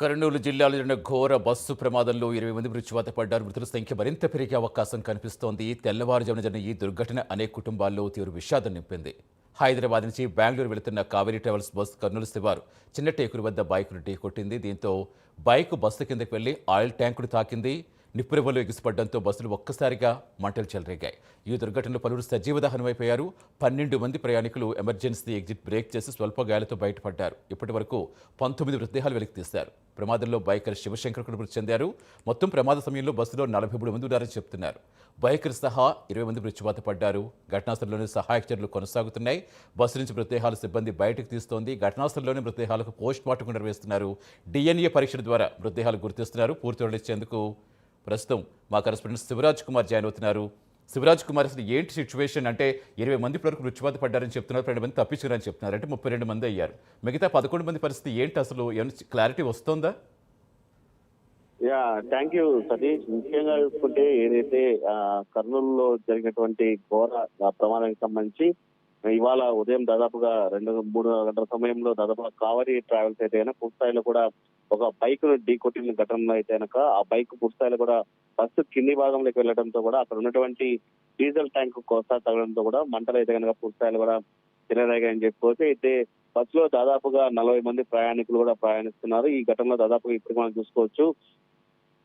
కర్నూలు జిల్లాలో జరిగిన ఘోర బస్సు ప్రమాదంలో ఇరవై మంది మృత్యువాత పడ్డారు. మృతుల సంఖ్య మరింత పెరిగే అవకాశం కనిపిస్తోంది. తెల్లవారుజామున జరిగిన ఈ దుర్ఘటన అనేక కుటుంబాల్లో తీవ్ర విషాదం నింపింది. హైదరాబాద్ నుంచి బెంగళూరు వెళుతున్న కావేరీ ట్రావెల్స్ బస్సు కర్నూలు శివారు చిన్న టేకుల వద్ద బైకును ఢీ కొట్టింది దీంతో బైక్ బస్సు కిందకు వెళ్ళి ఆయిల్ ట్యాంకును తాకింది. నిప్పురెవ్వలు ఎగిసిపడడంతో బస్సులు ఒక్కసారిగా మంటలు చెలరేగాయి. ఈ దుర్ఘటనలో పలువురు సజీవ దహనమైపోయారు పన్నెండు మంది ప్రయాణికులు ఎమర్జెన్సీ ఎగ్జిట్ బ్రేక్ చేసి స్వల్ప గాయాలతో బయటపడ్డారు. ఇప్పటి వరకు పంతొమ్మిది మృతదేహాలు వెలికి తీశారు. ప్రమాదంలో బైకర్ శివశంకర్ మృతి చెందారు. మొత్తం ప్రమాద సమయంలో బస్సులో నలభై మూడు మంది ఉన్నారని చెప్తున్నారు. బైకర్ సహా ఇరవై మంది మృత్యువాత పడ్డారు. ఘటనాస్థలంలోనే సహాయక చర్యలు కొనసాగుతున్నాయి. బస్సు నుంచి మృతదేహాలు సిబ్బంది బయటకు తీస్తోంది. ఘటనాస్థలంలోనే మృతదేహాలకు పోస్ట్ మార్టం నిర్వహిస్తున్నారు. డిఎన్ఏ పరీక్షల ద్వారా మృతదేహాలు గుర్తిస్తున్నారు. పూర్తి ఇచ్చేందుకు ప్రస్తుతం మా కరెస్పాండెంట్ శివరాజ్ కుమార్ జాయిన్ అవుతున్నారు. శివరాజ్ కుమార్ అసలు ఏంటి సిచ్యువేషన్ అంటే ఇరవై మంది ఇప్పటివరకు మృత్యువాత పడ్డారని చెప్తున్నారు రెండు మంది తప్పించుకున్నారని చెప్తున్నారు. అంటే ముప్పై రెండు మంది అయ్యారు. మిగతా పదకొండు మంది పరిస్థితి ఏంటి అసలు? ఏమైనా క్లారిటీ వస్తుందా? Yeah thank you Satish. ముఖ్యంగా చూసుకుంటే ఏదైతే కర్నూలులో జరిగినటువంటి ఘోర ప్రమాదానికి సంబంధించి ఇవాళ ఉదయం దాదాపుగా రెండు మూడు గంటల సమయంలో దాదాపుగా కావరి ట్రావెల్స్ అయితే పూర్తి స్థాయిలో కూడా ఒక బైక్ను ఢీ కొట్టిన ఘటనలో అయితే కనుక ఆ బైక్ పూర్తిస్థాయిలో కూడా బస్సు కింది భాగంలోకి వెళ్ళడంతో కూడా అక్కడ ఉన్నటువంటి డీజిల్ ట్యాంక్ కోస్తా తగలడంతో కూడా మంటలు అయితే కనుక పూర్తిస్థాయిలో కూడా చెలరేగాయని చెప్పుకోవచ్చు అయితే బస్సులో దాదాపుగా నలభై మంది ప్రయాణికులు కూడా ప్రయాణిస్తున్నారు. ఈ ఘటనలో దాదాపుగా ఇప్పుడు మనం చూసుకోవచ్చు.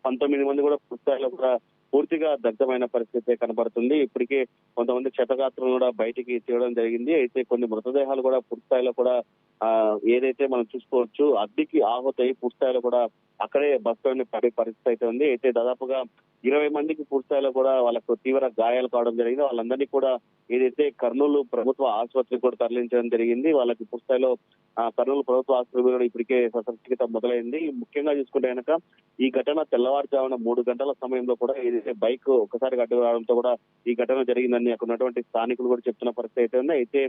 పంతొమ్మిది మంది కూడా పూర్తిస్థాయిలో కూడా పూర్తిగా దగ్ధమైన పరిస్థితి కనబడుతుంది. ఇప్పటికే కొంతమంది క్షతగాత్రులు కూడా బయటికి తీయడం జరిగింది. అయితే కొన్ని మృతదేహాలు కూడా పూర్తి స్థాయిలో కూడా ఆ ఏదైతే మనం చూసుకోవచ్చు అగ్నికి ఆహుతయి పూర్తిస్థాయిలో కూడా అక్కడే బస్ స్టాండ్ పడే పరిస్థితి అయితే ఉంది. అయితే దాదాపుగా ఇరవై మందికి పూర్తిస్థాయిలో కూడా వాళ్ళకు తీవ్ర గాయాలు కావడం జరిగింది. వాళ్ళందరినీ కూడా ఏదైతే కర్నూలు ప్రభుత్వ ఆసుపత్రికి కూడా తరలించడం జరిగింది వాళ్ళకి పూర్తిస్థాయిలో కర్నూలు ప్రభుత్వ ఆసుపత్రి కూడా ఇప్పటికే శస్త్రచికిత్స మొదలైంది. ముఖ్యంగా చూసుకుంటే కనుక ఈ ఘటన తెల్లవారుజామున మూడు గంటల సమయంలో కూడా ఏదైతే బైక్ ఒకసారి అడ్డు రావడంతో కూడా ఈ ఘటన జరిగిందని అక్కడ ఉన్నటువంటి స్థానికులు కూడా చెప్తున్న పరిస్థితి అయితే ఉంది. అయితే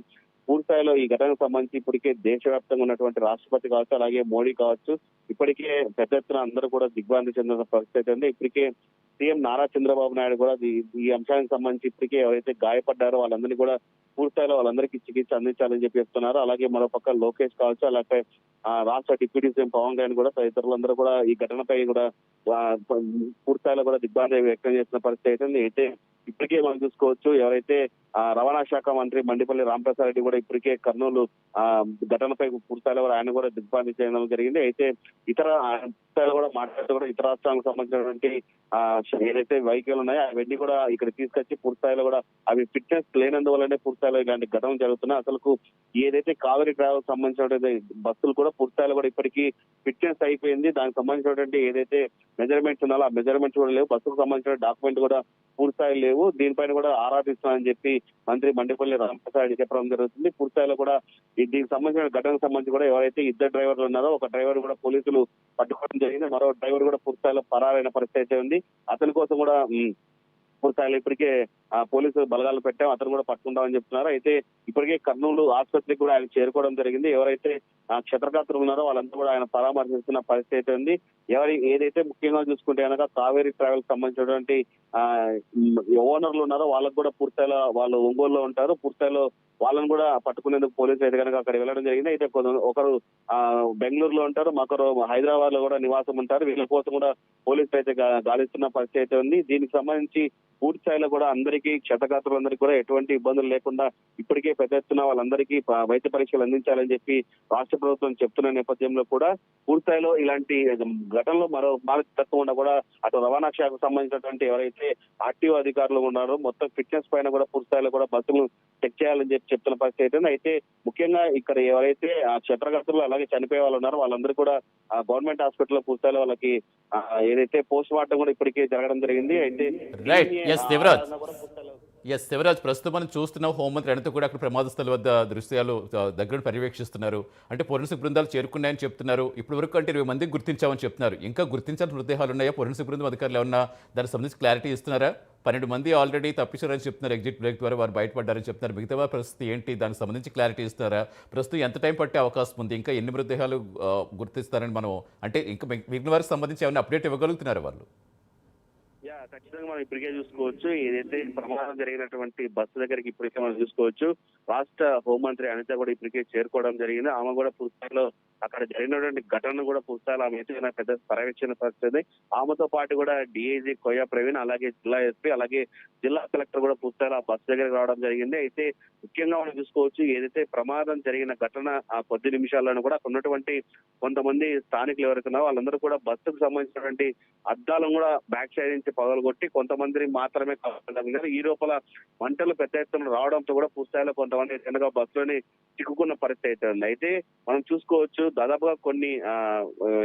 పూర్తిస్థాయిలో ఈ ఘటనకు సంబంధించి ఇప్పటికే దేశవ్యాప్తంగా ఉన్నటువంటి రాష్ట్రపతి కావచ్చు అలాగే మోడీ కావచ్చు ఇప్పటికే పెద్ద ఎత్తున అందరూ కూడా దిగ్భ్రాంతి చెందిన పరిస్థితి అయితే ఉంది. ఇప్పటికే సీఎం నారా చంద్రబాబు నాయుడు కూడా ఈ- అంశానికి సంబంధించి ఇప్పటికే ఎవరైతే గాయపడ్డారో వాళ్ళందరినీ కూడా పూర్తిస్థాయిలో వాళ్ళందరికీ చికిత్స అందించాలని చెప్పి చెప్తున్నారు. అలాగే మరోపక్క లోకేష్ కావచ్చు అలాగే రాష్ట్ర డిప్యూటీ సీఎం పవన్ కళ్యాణ్ కూడా తదితరులందరూ కూడా ఈ ఘటనపై కూడా ఆ, పూర్తిస్థాయిలో కూడా దిగ్భ్రాంతి వ్యక్తం చేసిన పరిస్థితి అయితే ఉంది. అయితే ఇప్పటికే మనం చూసుకోవచ్చు ఎవరైతే ఆ, రవాణా శాఖ మంత్రి మండిపల్లి రామప్రసాద్ రెడ్డి కూడా ఇప్పటికే కర్నూలు ఆ ఘటనపై పూర్తిస్థాయిలో కూడా ఆయన కూడా దిగ్భ్రాంతి చేయడం జరిగింది. అయితే ఇతర రాష్ట్రాలు కూడా మాట్లాడుతూ కూడా ఇతర రాష్ట్రాలకు సంబంధించినటువంటి ఏదైతే వెహికల్ ఉన్నాయో అవన్నీ కూడా ఇక్కడ తీసుకొచ్చి పూర్తిస్థాయిలో కూడా అవి ఫిట్నెస్ లేనందువల్లనే పూర్తిస్థాయిలో ఇలాంటి ఘటనలు జరుగుతున్నాయి. అసలు ఏదైతే కావేరీ ట్రావెల్ సంబంధించినటువంటి బస్సులు కూడా పూర్తిస్థాయిలో కూడా ఇప్పటికీ ఫిట్నెస్ అయిపోయింది. దానికి సంబంధించినటువంటి ఏదైతే మెజర్మెంట్స్ ఉన్నాలో ఆ మెజర్మెంట్స్ కూడా లేవు. బస్సుకు సంబంధించిన డాక్యుమెంట్ కూడా పూర్తిస్థాయి లేవు. దీనిపైన కూడా ఆరాధిస్తున్నానని చెప్పి మంత్రి మండిపల్లి రామప్రసాద్ చెప్పడం జరుగుతుంది. పూర్తిస్థాయిలో కూడా దీనికి సంబంధించిన ఘటనకు సంబంధించి కూడా ఎవరైతే ఇద్దరు డ్రైవర్లు ఉన్నారో ఒక డ్రైవర్ కూడా పోలీసులు పట్టుకోవడం జరిగింది. మరో డ్రైవర్ కూడా పూర్తిస్థాయిలో పరారైన పరిస్థితి అయితే ఉంది. అతని కోసం కూడా పూర్తిస్థాయిలో ఇప్పటికే ఆ పోలీసు బలగాలు పెట్టాం. అతను కూడా పట్టుకుంటామని చెప్తున్నారు. అయితే ఇప్పటికే కర్నూలు ఆసుపత్రికి కూడా ఆయన చేరుకోవడం జరిగింది. ఎవరైతే ఆ ఉన్నారో వాళ్ళంతా కూడా ఆయన పరామర్శిస్తున్న పరిస్థితి అయితే ఉంది. ఎవరి ఏదైతే ముఖ్యంగా చూసుకుంటే కనుక కావేరీ ట్రావెల్ సంబంధించినటువంటి ఓనర్లు ఉన్నారో వాళ్ళకు కూడా పూర్తిలో వాళ్ళు ఒంగోలులో ఉంటారు. పూర్తిలో వాళ్ళని కూడా పట్టుకునేందుకు పోలీసులు అయితే కనుక అక్కడ వెళ్ళడం జరిగింది. అయితే ఒకరు ఆ బెంగళూరులో ఉంటారు మరొకరు హైదరాబాద్లో కూడా నివాసం ఉంటారు. వీళ్ళ కోసం కూడా పోలీసులు అయితే గాలిస్తున్న పరిస్థితి అయితే ఉంది. దీనికి సంబంధించి పూర్తి స్థాయిలో కూడా అందరికీ క్షతగాత్రులందరికీ కూడా ఎటువంటి ఇబ్బందులు లేకుండా ఇప్పటికే పెద్ద ఎత్తున వాళ్ళందరికీ వైద్య పరీక్షలు అందించాలని చెప్పి రాష్ట్ర ప్రభుత్వం చెప్తున్న నేపథ్యంలో కూడా పూర్తి స్థాయిలో ఇలాంటి ఘటనలు మరో మార్పు తక్కువ కూడా అటు రవాణా శాఖకు సంబంధించినటువంటి ఎవరైతే ఆర్టీఓ అధికారులు ఉన్నారో మొత్తం ఫిట్నెస్ పైన కూడా పూర్తి స్థాయిలో కూడా బస్సులు చెక్ చేయాలని చెప్పి చెప్తున్న పరిస్థితి అయితే అయితే ముఖ్యంగా ఇక్కడ ఎవరైతే ఆ క్షత్రగతులు అలాగే చనిపోయే వాళ్ళు ఉన్నారో వాళ్ళందరూ కూడా ఆ గవర్నమెంట్ హాస్పిటల్ పూర్తిస్థాయిలో వాళ్ళకి ఏదైతే పోస్ట్ మార్టం కూడా ఇప్పటికే జరగడం జరిగింది. అయితే ఎస్ దేవరాజ్. ఎస్ శివరాజ్ ప్రస్తుతం మనం చూస్తున్నాం హోంమంత్రి అనిత కూడా అక్కడ ప్రమాద స్థలం వద్ద దృశ్యాలు దగ్గర పర్యవేక్షిస్తున్నారు. అంటే ఫోరెన్సిక్ బృందాలు చేరుకున్నాయని చెప్తున్నారు. ఇప్పటి వరకు అంటే ఇరవై మందికి గుర్తించామని చెప్తున్నారు. ఇంకా గుర్తించాల్సిన మృతదేహాలు ఉన్నాయా? ఫోరెన్సిక్ బృందం అధికారులు ఏమన్నా దానికి సంబంధించి క్లారిటీ ఇస్తున్నారా? పన్నెండు మంది ఆల్రెడీ తప్పించారని చెప్తున్నారు. ఎగ్జిట్ బ్రేక్ ద్వారా వారు బయటపడ్డారని చెప్తున్నారు. మిగతా పరిస్థితి ఏంటి? దానికి సంబంధించి క్లారిటీ ఇస్తారా? ప్రస్తుతం ఎంత టైం పట్టే అవకాశం ఉంది? ఇంకా ఎన్ని మృతదేహాలు గుర్తిస్తారని మనం అంటే ఇంకా మిగిలిన వారికి సంబంధించి ఏమైనా అప్డేట్ ఇవ్వగలుగుతున్నారు వాళ్ళు? ఖచ్చితంగా మనం ఇప్పటికే చూసుకోవచ్చు. ఏదైతే ప్రమాదం జరిగినటువంటి బస్సు దగ్గరికి ఇప్పటికే మనం చూసుకోవచ్చు. రాష్ట్ర హోంమంత్రి అనిత కూడా ఇప్పటికే చేరుకోవడం జరిగింది. ఆమె కూడా పూర్తిస్థాయిలో అక్కడ జరిగినటువంటి ఘటనను కూడా పూర్తిస్థాయిలో ఆమె అయితే పెద్ద పర్యవేక్షణ పరిస్థితి ఆమెతో పాటు కూడా డిఐజీ కొయ్య ప్రవీణ్ అలాగే జిల్లా ఎస్పీ అలాగే జిల్లా కలెక్టర్ కూడా పూర్తిస్థాయిలో ఆ బస్ దగ్గరికి రావడం జరిగింది. అయితే ముఖ్యంగా మనం చూసుకోవచ్చు ఏదైతే ప్రమాదం జరిగిన ఘటన ఆ కొద్ది నిమిషాల్లోనూ కూడా అక్కడ ఉన్నటువంటి కొంతమంది స్థానికులు ఎవరైతే ఉన్నారో వాళ్ళందరూ కూడా బస్సుకు సంబంధించినటువంటి అద్దాలను కూడా బ్యాక్ సైడ్ నుంచి పగలగొట్టి కొంతమందిని మాత్రమే కాపాడారు ఈ లోపల మంటలు పెద్ద ఎత్తున రావడంతో కూడా పూర్తిస్థాయిలో కొంతమంది చిన్నగా బస్సులోని చిక్కుకున్న పరిస్థితి అయితే ఉంది. అయితే మనం చూసుకోవచ్చు దాదాపుగా కొన్ని ఆ,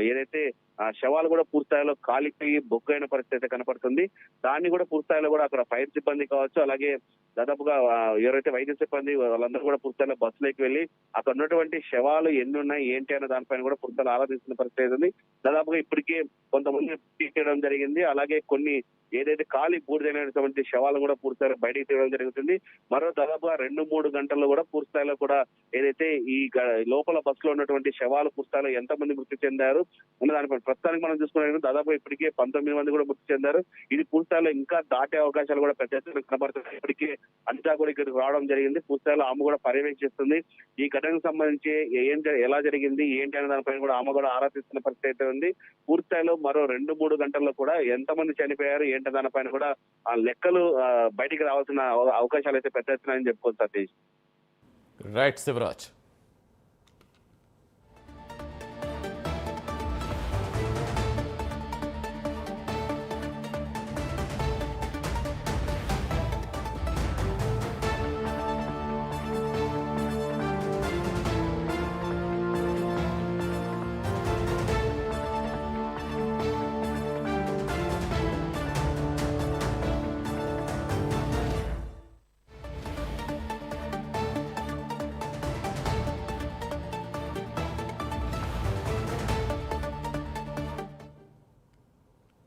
ఏదైతే ఆ శవాలు కూడా పూర్తిస్థాయిలో కాలిపోయి బొగ్గైన పరిస్థితి అయితే కనపడుతుంది. దాన్ని కూడా పూర్తిస్థాయిలో కూడా అక్కడ ఫైర్ సిబ్బంది కావచ్చు అలాగే దాదాపుగా ఎవరైతే వైద్య సిబ్బంది వాళ్ళందరూ కూడా పూర్తిస్థాయిలో బస్సులోకి వెళ్ళి అక్కడ ఉన్నటువంటి శవాలు ఎన్ని ఉన్నాయి ఏంటి అనే దానిపైన కూడా పూర్తిస్థాయిలో ఆరాధిస్తున్న పరిస్థితి అయితే ఉంది. దాదాపుగా ఇప్పటికే కొంతమంది చేయడం జరిగింది. అలాగే కొన్ని ఏదైతే ఖాళీ పూర్తయినటువంటి శవాలను కూడా పూర్తిస్థాయిలో బయటకు తీయడం జరుగుతుంది. మరో దాదాపుగా రెండు మూడు గంటల్లో కూడా పూర్తిస్థాయిలో కూడా ఏదైతే ఈ లోపల లోపల బస్సులో ఉన్నటువంటి శవాలు పూర్తిస్థాయిలో ఎంత మంది మృతి చెందారు అన్న దానిపై ప్రస్తుతానికి మనం చూసుకున్నాం దాదాపు ఇప్పటికే పంతొమ్మిది మంది కూడా మృతి చెందారు. ఇది పూర్తిస్థాయిలో ఇంకా దాటే అవకాశాలు కూడా పెద్ద ఎత్తున కనబడుతున్నాయి. ఇప్పటికే అంతా కూడా ఇక్కడికి రావడం జరిగింది. పూర్తిస్థాయిలో ఆమె కూడా పర్యవేక్షిస్తుంది. ఈ ఘటనకు సంబంధించి ఏం ఎలా జరిగింది ఏంటి అనే దానిపైన కూడా ఆమె కూడా ఆరాధిస్తున్న పరిస్థితి అయితే ఉంది. పూర్తిస్థాయిలో మరో రెండు మూడు గంటల్లో కూడా ఎంతమంది చనిపోయారు ఏంటి దానిపైన కూడా ఆ లెక్కలు బయటికి రావాల్సిన అవకాశాలు అయితే పెద్ద ఎత్తున అని చెప్పుకోవచ్చు సతీష్. రైట్ శివరాజ్